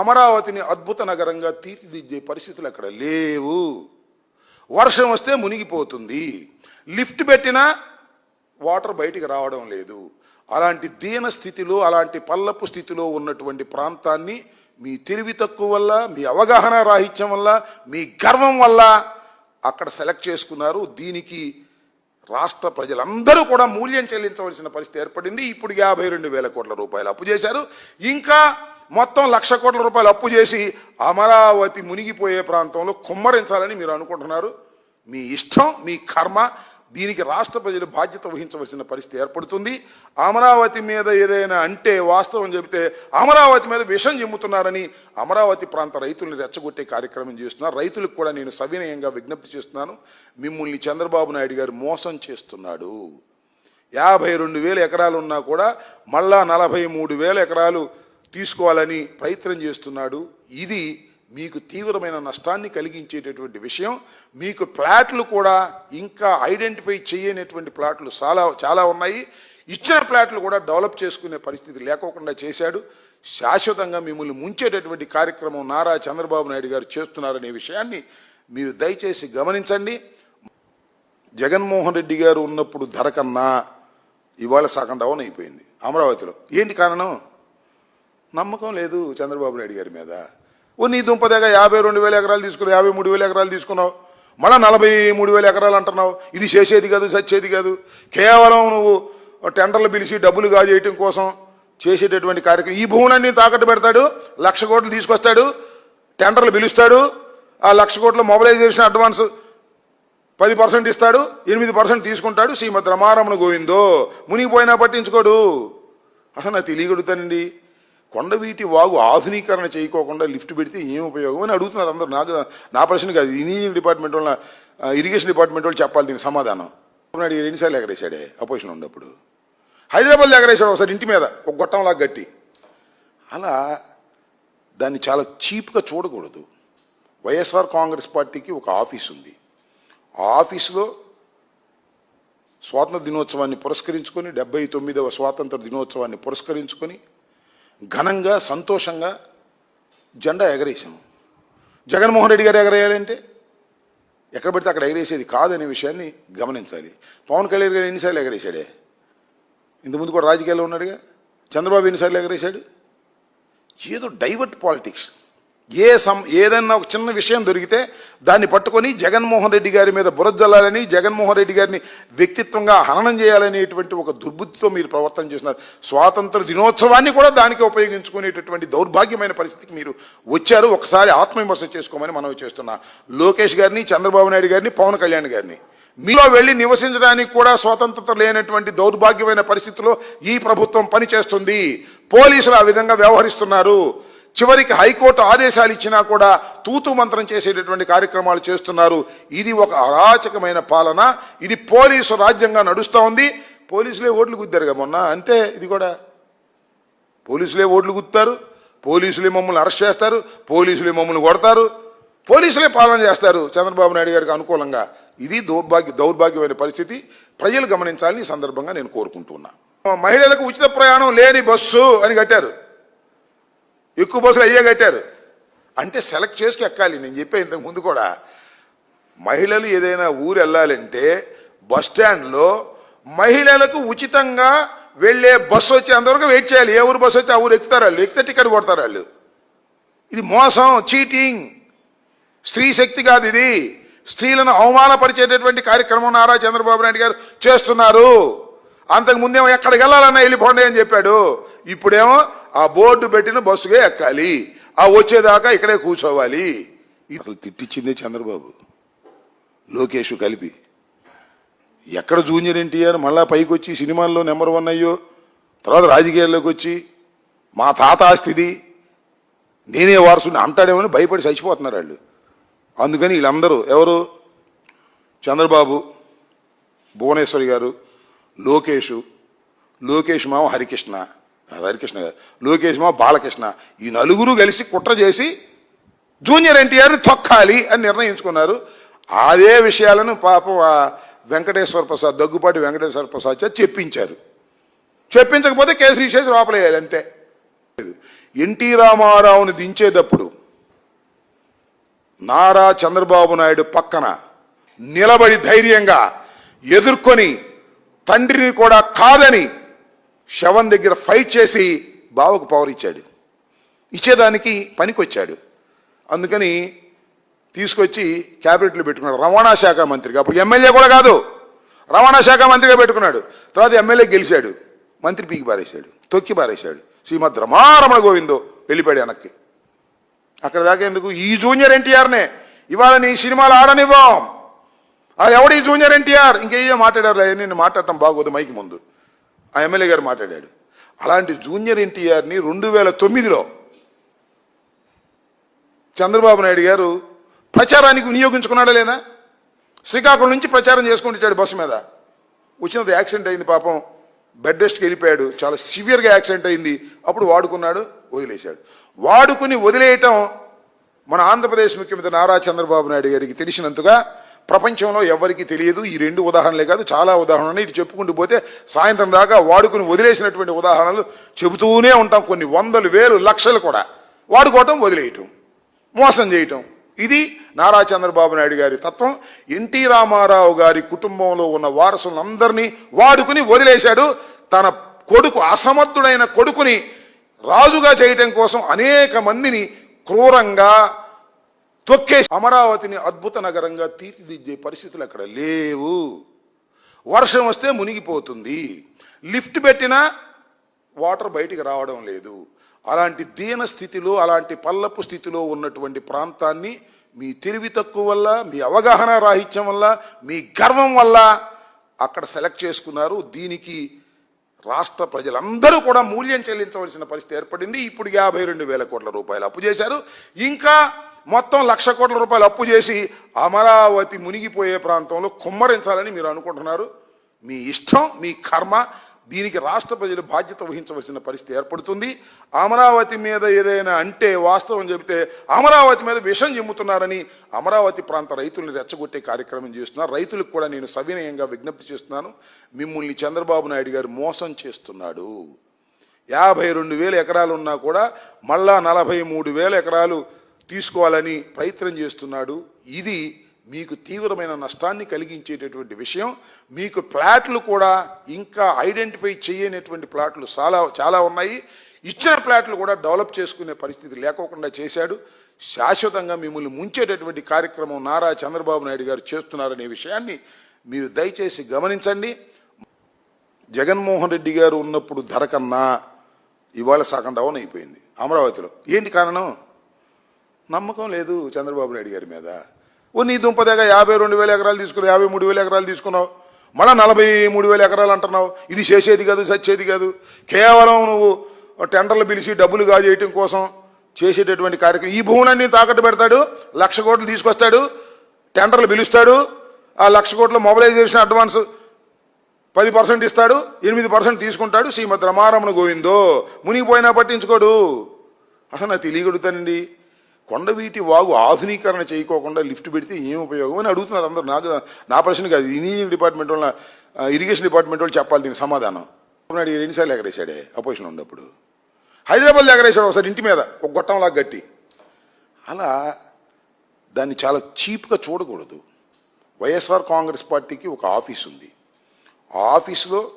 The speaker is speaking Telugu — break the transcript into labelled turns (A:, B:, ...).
A: అమరావతిని అద్భుత నగరంగా తీర్చిదిద్దే పరిస్థితులు అక్కడ లేవు. వర్షం వస్తే మునిగిపోతుంది. లిఫ్ట్ పెట్టినా వాటర్ బయటికి రావడం లేదు. అలాంటి దీన స్థితిలో అలాంటి పల్లపు స్థితిలో ఉన్నటువంటి ప్రాంతాన్ని మీ తెలివి తక్కువ వల్ల మీ అవగాహన రాహిత్యం వల్ల మీ గర్వం వల్ల అక్కడ సెలెక్ట్ చేసుకున్నారు. దీనికి రాష్ట్ర ప్రజలందరూ కూడా మూల్యం చెల్లించవలసిన పరిస్థితి ఏర్పడింది. ఇప్పుడు యాభై రెండు వేల కోట్ల రూపాయలు అప్పు చేశారు. ఇంకా మొత్తం లక్ష కోట్ల రూపాయలు అప్పు చేసి అమరావతి మునిగిపోయే ప్రాంతంలో కుమ్మరించాలని మీరు అనుకుంటున్నారు. మీ ఇష్టం మీ కర్మ దీనికి రాష్ట్ర ప్రజలు బాధ్యత వహించవలసిన పరిస్థితి ఏర్పడుతుంది. అమరావతి మీద ఏదైనా అంటే వాస్తవం చెబితే అమరావతి మీద విషం చెమ్ముతున్నారని అమరావతి ప్రాంత రైతుల్ని రెచ్చగొట్టే కార్యక్రమం చేస్తున్నారు. రైతులకు కూడా నేను సవినయంగా విజ్ఞప్తి చేస్తున్నాను. మిమ్మల్ని చంద్రబాబు నాయుడు గారు మోసం చేస్తున్నాడు. యాభై రెండు వేల ఎకరాలు ఉన్నా కూడా మళ్ళా నలభై మూడు వేల ఎకరాలు తీసుకోవాలని ప్రయత్నం చేస్తున్నాడు. ఇది మీకు తీవ్రమైన నష్టాన్ని కలిగించేటటువంటి విషయం మీకు ప్లాట్లు కూడా ఇంకా ఐడెంటిఫై చేయనటువంటి ప్లాట్లు చాలా చాలా ఉన్నాయి. ఇచ్చిన ప్లాట్లు కూడా డెవలప్ చేసుకునే పరిస్థితి లేకోకుండా చేశాడు. శాశ్వతంగా మిమ్మల్ని ముంచేటటువంటి కార్యక్రమం నారా చంద్రబాబు నాయుడు గారు చేస్తున్నారనే విషయాన్ని మీరు దయచేసి గమనించండి. జగన్మోహన్ రెడ్డి గారు ఉన్నప్పుడు ధర కన్నా ఇవాళ సగం డౌన్ అయిపోయింది అమరావతిలో. ఏంటి కారణం? నమ్మకం లేదు చంద్రబాబు నాయుడు గారి మీద. ఓ నీ దుంపదేగా యాభై రెండు వేల ఎకరాలు తీసుకున్నావు యాభై మూడు వేల ఎకరాలు తీసుకున్నావు. మళ్ళీ నలభై మూడు వేల ఎకరాలు అంటున్నావు. ఇది చేసేది కాదు చచ్చేది కాదు. కేవలం నువ్వు టెండర్లు పిలిచి డబ్బులు కాజేయటం కోసం చేసేటటువంటి కార్యక్రమం. ఈ భూములన్నీ తాకట్టు పెడతాడు లక్ష కోట్లు తీసుకొస్తాడు టెండర్లు పిలుస్తాడు ఆ లక్ష కోట్ల మొబిలైజేషన్ అడ్వాన్స్ పది పర్సెంట్ ఇస్తాడు ఎనిమిది పర్సెంట్ తీసుకుంటాడు శ్రీమద్ రమారమణ గోవిందో. మునిగిపోయినా పట్టించుకోడు. అసలు నాకు తెలియగలుగుతానండి కొండవీటి వాగు ఆధునీకరణ చేయకోకుండా లిఫ్ట్ పెడితే ఏం ఉపయోగం అని అడుగుతున్నారు అందరూ. నాకు నా ప్రశ్న కాదు ఇంజనీరింగ్ డిపార్ట్మెంట్ వాళ్ళ ఇరిగేషన్ డిపార్ట్మెంట్ వాళ్ళు చెప్పాలి దీనికి సమాధానం. నాయుడు రెండుసార్లు ఎగరేశాడే అపోజిషన్ ఉన్నప్పుడు? హైదరాబాద్లో ఎగరేశాడు ఒకసారి ఇంటి మీద ఒక గొట్టంలాగా గట్టి. అలా దాన్ని చాలా చీప్గా చూడకూడదు. వైఎస్ఆర్ కాంగ్రెస్ పార్టీకి ఒక ఆఫీస్ ఉంది. ఆ ఆఫీసులో స్వాతంత్ర దినోత్సవాన్ని పురస్కరించుకొని డెబ్బై తొమ్మిదవ స్వాతంత్ర దినోత్సవాన్ని పురస్కరించుకొని ఘనంగా సంతోషంగా జెండా ఎగరేసాము జగన్మోహన్ రెడ్డి గారు ఎగరేయాలంటే ఎక్కడ పడితే అక్కడ ఎగరేసేది కాదనే విషయాన్ని గమనించాలి. పవన్ కళ్యాణ్ గారు ఎన్నిసార్లు ఎగరేశాడే? ఇంతకుముందు కూడా రాజకీయాల్లో ఉన్నాడుగా. చంద్రబాబు ఎన్నిసార్లు ఎగరేశాడు? ఏదో డైవర్ట్ పాలిటిక్స్. ఏ సం ఏదైనా ఒక చిన్న విషయం దొరికితే దాన్ని పట్టుకొని జగన్మోహన్ రెడ్డి గారి మీద బురజల్లాలని జగన్మోహన్ రెడ్డి గారిని వ్యక్తిత్వంగా హననం చేయాలనేటువంటి ఒక దుర్బుద్ధితో మీరు ప్రవర్తన చేస్తున్నారు స్వాతంత్ర దినోత్సవాన్ని కూడా దానికి ఉపయోగించుకునేటటువంటి దౌర్భాగ్యమైన పరిస్థితికి మీరు వచ్చారు. ఒకసారి ఆత్మవిమర్శ చేసుకోమని మనం చేస్తున్నా. లోకేష్ గారిని చంద్రబాబు నాయుడు గారిని పవన్ కళ్యాణ్ గారిని. మీలో వెళ్ళి నివసించడానికి కూడా స్వతంత్రత లేనటువంటి దౌర్భాగ్యమైన పరిస్థితిలో ఈ ప్రభుత్వం పనిచేస్తుంది. పోలీసులు ఆ విధంగా వ్యవహరిస్తున్నారు. చివరికి హైకోర్టు ఆదేశాలు ఇచ్చినా కూడా తూతు మంత్రం చేసేటటువంటి కార్యక్రమాలు చేస్తున్నారు. ఇది ఒక అరాచకమైన పాలన. ఇది పోలీసు రాజ్యంగా నడుస్తూ ఉంది. పోలీసులే ఓట్లు గుద్దారుగా మొన్న. అంతే ఇది కూడా. పోలీసులే ఓట్లు గుత్తారు. పోలీసులే మమ్మల్ని అరెస్ట్ చేస్తారు. పోలీసులే మమ్మల్ని కొడతారు. పోలీసులే పాలన చేస్తారు చంద్రబాబు నాయుడు గారికి అనుకూలంగా. ఇది దౌర్భాగ్య దౌర్భాగ్యమైన పరిస్థితి. ప్రజలు గమనించాలని ఈ సందర్భంగా నేను కోరుకుంటున్నా. మహిళలకు ఉచిత ప్రయాణం లేని బస్సు అని కట్టారు. ఎక్కువ బస్సులు అయ్యే కట్టారు. అంటే సెలెక్ట్ చేసుకు ఎక్కాలి. నేను చెప్పే ఇంతకు ముందు కూడా మహిళలు ఏదైనా ఊరు వెళ్ళాలంటే బస్ స్టాండ్లో మహిళలకు ఉచితంగా వెళ్ళే బస్సు వచ్చే అంతవరకు వెయిట్ చేయాలి. ఏ ఊరు బస్సు వచ్చి ఆ ఊరు ఎక్కుతారు? వాళ్ళు ఎక్కితే టికెట్ కొడతారు వాళ్ళు? ఇది మోసం చీటింగ్ స్త్రీ శక్తి కాదు ఇది. స్త్రీలను అవమానపరిచేటటువంటి కార్యక్రమం నారా చంద్రబాబు నాయుడు గారు చేస్తున్నారు. అంతకు ముందేమో ఎక్కడికి వెళ్ళాలన్నా వెళ్ళిపోండి అని చెప్పాడు. ఇప్పుడేమో ఆ బోర్డు పెట్టిన బస్సుకే ఎక్కాలి. ఆ వచ్చేదాకా ఇక్కడే కూర్చోవాలి. అసలు తిట్టించిందే చంద్రబాబు. లోకేష్ కలిపి. ఎక్కడ జూనియర్ ఎన్టీఆర్ మళ్ళా పైకి వచ్చి సినిమాల్లో నెంబర్ వన్ అయ్యో తర్వాత రాజకీయాల్లోకి వచ్చి మా తాత ఆస్తిది నేనే వారసుని అంటాడేమని భయపడి చచ్చిపోతున్నారు వాళ్ళు. అందుకని వీళ్ళందరూ ఎవరు? చంద్రబాబు భువనేశ్వరి గారు లోకేష్ లోకేష్ మామ హరికృష్ణ. హరికృష్ణ గారు. లోకేష్ బాలకృష్ణ. ఈ నలుగురు కలిసి కుట్ర చేసి జూనియర్ ఎన్టీఆర్ని తొక్కాలి అని నిర్ణయించుకున్నారు. అదే విషయాలను పాపం వెంకటేశ్వర ప్రసాద్ దగ్గుపాటి వెంకటేశ్వర ప్రసాద్ చేత చెప్పించారు. చెప్పించకపోతే కేసు తీసేసి లోపలేయాలి అంతే. ఎన్టీ రామారావుని దించేటప్పుడు నారా చంద్రబాబు నాయుడు పక్కన నిలబడి ధైర్యంగా ఎదుర్కొని తండ్రిని కూడా కాదని శవం దగ్గర ఫైట్ చేసి బావకు పవర్ ఇచ్చాడు. ఇచ్చేదానికి పనికొచ్చాడు. అందుకని తీసుకొచ్చి క్యాబినెట్లో పెట్టుకున్నాడు. రవాణా శాఖ మంత్రిగా. అప్పుడు ఎమ్మెల్యే కూడా కాదు. రవాణా శాఖ మంత్రిగా పెట్టుకున్నాడు. తర్వాత ఎమ్మెల్యే గెలిచాడు. మంత్రి పీకి పారేశాడు. తొక్కి పారేశాడు. శ్రీమద్ రమారమణ గోవిందో వెళ్ళిపోయాడు వెనక్కి. అక్కడ దాకా ఎందుకు? ఈ జూనియర్ ఎన్టీఆర్నే ఇవాళ నీ సినిమాలు ఆడనివ్వం. ఆ ఎవడి జూనియర్ ఎన్టీఆర్? ఇంకేయో మాట్లాడారు? నేను మాట్లాడటం బాగోదు మైకి ముందు. ఆ ఎమ్మెల్యే గారు మాట్లాడాడు. అలాంటి జూనియర్ ఎన్టీఆర్ని రెండు వేల తొమ్మిదిలో చంద్రబాబు నాయుడు గారు ప్రచారానికి వినియోగించుకున్నాడా లేదా? శ్రీకాకుళం నుంచి ప్రచారం చేసుకుంటాడు బస్సు మీద. వచ్చినది యాక్సిడెంట్ అయింది పాపం. బెడ్ రెస్ట్కి వెళ్ళిపోయాడు. చాలా సివియర్గా యాక్సిడెంట్ అయింది. అప్పుడు వాడుకున్నాడు వదిలేశాడు. వాడుకుని వదిలేయటం మన ఆంధ్రప్రదేశ్ ముఖ్యమంత్రి నారా చంద్రబాబు నాయుడు గారికి తెలిసినంతగా ప్రపంచంలో ఎవరికి తెలియదు. ఈ రెండు ఉదాహరణలే కాదు చాలా ఉదాహరణలు. ఇటు చెప్పుకుంటూ పోతే సాయంత్రం దాకా వాడుకుని వదిలేసినటువంటి ఉదాహరణలు చెబుతూనే ఉంటాం కొన్ని వందలు వేలు లక్షలు కూడా. వాడుకోవటం వదిలేయటం మోసం చేయటం. ఇది నారా చంద్రబాబు నాయుడు గారి తత్వం. ఎన్టీ రామారావు గారి కుటుంబంలో ఉన్న వారసులందరినీ వాడుకుని వదిలేశాడు. తన కొడుకు అసమర్థుడైన కొడుకుని రాజుగా చేయటం కోసం అనేక మందిని క్రూరంగా తొక్కే అమరావతిని అద్భుత నగరంగా తీర్చిదిద్దే పరిస్థితులు అక్కడ లేవు. వర్షం వస్తే మునిగిపోతుంది. లిఫ్ట్ పెట్టినా వాటర్ బయటికి రావడం లేదు. అలాంటి దీన స్థితిలో అలాంటి పల్లపు స్థితిలో ఉన్నటువంటి ప్రాంతాన్ని మీ తెలివి తక్కువ వల్ల మీ అవగాహన రాహిత్యం వల్ల మీ గర్వం వల్ల అక్కడ సెలెక్ట్ చేసుకున్నారు. దీనికి రాష్ట్ర ప్రజలందరూ కూడా మూల్యం చెల్లించవలసిన పరిస్థితి ఏర్పడింది. ఇప్పుడు యాభై రెండు వేల కోట్ల రూపాయలు అప్పు చేశారు. ఇంకా మొత్తం లక్ష కోట్ల రూపాయలు అప్పు చేసి అమరావతి మునిగిపోయే ప్రాంతంలో కుమ్మరించాలని మీరు అనుకుంటున్నారు. మీ ఇష్టం మీ కర్మ దీనికి రాష్ట్ర ప్రజలు బాధ్యత వహించవలసిన పరిస్థితి ఏర్పడుతుంది. అమరావతి మీద ఏదైనా అంటే వాస్తవం చెబితే అమరావతి మీద విషం చెమ్ముతున్నారని అమరావతి ప్రాంత రైతుల్ని రెచ్చగొట్టే కార్యక్రమం చేస్తున్నారు. రైతులకు కూడా నేను సవినయంగా విజ్ఞప్తి చేస్తున్నాను. మిమ్మల్ని చంద్రబాబు నాయుడు గారు మోసం చేస్తున్నాడు. యాభై రెండు వేల ఎకరాలు ఉన్నా కూడా మళ్ళా నలభై మూడు వేల ఎకరాలు తీసుకోవాలని ప్రయత్నం చేస్తున్నాడు. ఇది మీకు తీవ్రమైన నష్టాన్ని కలిగించేటటువంటి విషయం. మీకు ప్లాట్లు కూడా ఇంకా ఐడెంటిఫై చేయనటువంటి ప్లాట్లు చాలా చాలా ఉన్నాయి. ఇచ్చిన ప్లాట్లు కూడా డెవలప్ చేసుకునే పరిస్థితి లేకోకుండా చేశాడు. శాశ్వతంగా మిమ్మల్ని ముంచేటటువంటి కార్యక్రమం నారా చంద్రబాబు నాయుడు గారు చేస్తున్నారనే విషయాన్ని మీరు దయచేసి గమనించండి. జగన్మోహన్ రెడ్డి గారు ఉన్నప్పుడు ధర కన్నా ఇవాళ సగం డౌన్ అయిపోయింది అమరావతిలో. ఏంటి కారణం? నమ్మకం లేదు చంద్రబాబు నాయుడు గారి మీద. ఓ నీ దుంపదేగా యాభై రెండు వేల ఎకరాలు తీసుకున్నావు యాభై మూడు వేల ఎకరాలు తీసుకున్నావు. మళ్ళీ నలభై మూడు వేల ఎకరాలు అంటున్నావు. ఇది చేసేది కాదు సచ్చేది కాదు. కేవలం నువ్వు టెండర్లు పిలిచి డబ్బులు కాజేయటం కోసం చేసేటటువంటి కార్యక్రమం. ఈ భూములన్నీ తాకట్టు పెడతాడు లక్ష కోట్లు తీసుకొస్తాడు టెండర్లు పిలుస్తాడు ఆ లక్ష కోట్ల మొబలైజేషన్ అడ్వాన్స్ పది పర్సెంట్ ఇస్తాడు ఎనిమిది పర్సెంట్ తీసుకుంటాడు శ్రీమద్ రమారమణ గోవిందో. మునిగిపోయినా పట్టించుకోడు. అసలు నాకు తెలియగడుగుతానండి కొండవీటి వాగు ఆధునీకరణ చేయకోకుండా లిఫ్ట్ పెడితే ఏం ఉపయోగం అని అడుగుతున్నారు అందరూ. నాకు నా ప్రశ్న కాదు ఇంజనీరింగ్ డిపార్ట్మెంట్ వాళ్ళ ఇరిగేషన్ డిపార్ట్మెంట్ వాళ్ళు చెప్పాలి దీనికి సమాధానం. నాయుడు రెండుసార్లు ఎన్నిసార్లు ఎగరేశాడే అపోజిషన్ ఉన్నప్పుడు. హైదరాబాద్లో ఎగరేశాడు ఒకసారి ఇంటి మీద ఒక గొట్టంలా గట్టి. అలా దాన్ని చాలా చీప్గా చూడకూడదు. వైఎస్ఆర్ కాంగ్రెస్ పార్టీకి ఒక ఆఫీస్ ఉంది. ఆ ఆఫీసులో